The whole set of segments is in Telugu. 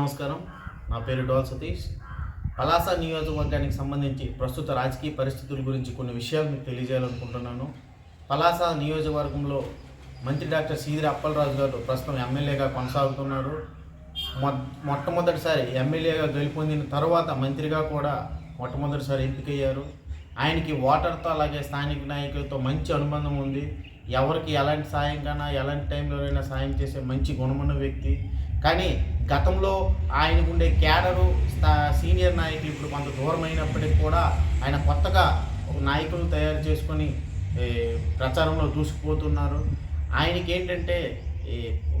నమస్కారం. నా పేరు డోల్ సతీష్. పలాస నియోజకవర్గానికి సంబంధించి ప్రస్తుత రాజకీయ పరిస్థితుల గురించి కొన్ని విషయాలు మీకు తెలియజేయాలనుకుంటున్నాను. పలాస నియోజకవర్గంలో మంత్రి డాక్టర్ సీదిరి అప్పలరాజు గారు ప్రస్తుతం ఎమ్మెల్యేగా కొనసాగుతున్నారు. మొ మొట్టమొదటిసారి ఎమ్మెల్యేగా గెలుపొందిన తర్వాత మంత్రిగా కూడా మొట్టమొదటిసారి ఎంపికయ్యారు. ఆయనకి ఓటర్తో అలాగే స్థానిక నాయకులతో మంచి అనుబంధం ఉంది. ఎవరికి ఎలాంటి సాయం కన్నా ఎలాంటి టైంలోనైనా సాయం చేసే మంచి గుణమున్న వ్యక్తి. కానీ గతంలో ఆయనకు ఉండే క్యాడరు సీనియర్ నాయకులు ఇప్పుడు కొంత దూరం అయినప్పటికీ కూడా ఆయన కొత్తగా ఒక నాయకులు తయారు చేసుకొని ప్రచారంలో దూసుకుపోతున్నారు. ఆయనకి ఏంటంటే ఈ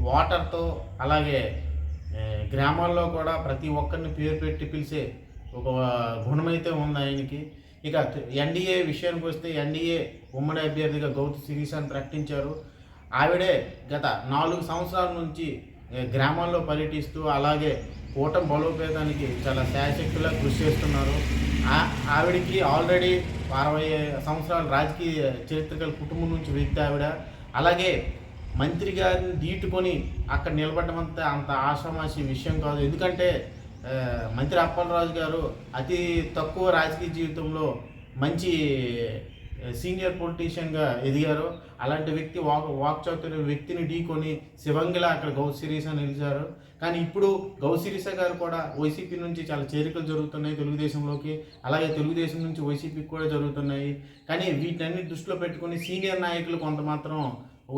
వాటర్తో అలాగే గ్రామాల్లో కూడా ప్రతి ఒక్కరిని పేరు పెట్టి పిలిచే ఒక గుణమైతే ఉంది ఆయనకి. ఇక ఎన్డీఏ విషయానికి వస్తే ఎన్డీఏ ఉమ్మడి అభ్యర్థిగా గౌతు శిరీష్ అని ప్రకటించారు. ఆవిడే గత నాలుగు సంవత్సరాల నుంచి గ్రామాల్లో పర్యటిస్తూ అలాగే కూటమి బలోపేతానికి చాలా శాయశక్తులా కృషి చేస్తున్నారు. ఆవిడికి ఆల్రెడీ అరవై సంవత్సరాల రాజకీయ చరిత్రకల కుటుంబం నుంచి వ్యక్తి ఆవిడ. అలాగే మంత్రి గారిని దీటుకొని అక్కడ నిలబడడం అంత అంత ఆషామాషి విషయం కాదు. ఎందుకంటే మంత్రి అప్పలరాజు గారు అతి తక్కువ రాజకీయ జీవితంలో మంచి సీనియర్ పొలిటీషియన్గా ఎదిగారు. అలాంటి వ్యక్తి వాక్ వాక్ చాతుర్య వ్యక్తిని ఢీకొని శివంగిలా అక్కడ గౌసిరీస నిలిచారు. కానీ ఇప్పుడు గౌసిరీస గారు కూడా వైసీపీ నుంచి చాలా చేరికలు జరుగుతున్నాయి తెలుగుదేశంలోకి. అలాగే తెలుగుదేశం నుంచి వైసీపీకి కూడా జరుగుతున్నాయి. కానీ వీటన్ని దృష్టిలో పెట్టుకొని సీనియర్ నాయకులు కొంత మాత్రం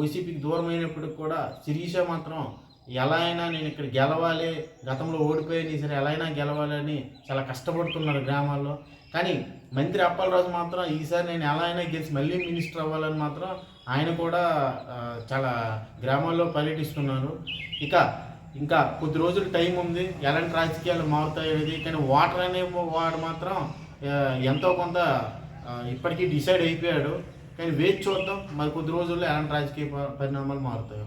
వైసీపీకి దూరమైనప్పటికి కూడా శిరీష మాత్రం ఎలా అయినా నేను ఇక్కడ గెలవాలి గతంలో ఓడిపోయాను సరే ఎలా అయినా గెలవాలని చాలా కష్టపడుతున్నారు గ్రామాల్లో. కానీ మంత్రి అప్పలరాజు మాత్రం ఈసారి నేను ఎలా అయినా గెలిచి మళ్ళీ మినిస్టర్ అవ్వాలని మాత్రం ఆయన కూడా చాలా గ్రామాల్లో పర్యటిస్తున్నారు. ఇక ఇంకా కొద్ది రోజులు టైం ఉంది. ఎలాంటి రాజకీయాలు మారుతాయనేది కానీ వాటర్ అనే వాడు మాత్రం ఎంతో కొంత ఇప్పటికీ డిసైడ్ అయిపోయాడు. కానీ వేచి చూద్దాం. మరి కొద్ది రోజుల్లో ఎలాంటి రాజకీయ పరిణామాలు మారుతాయో.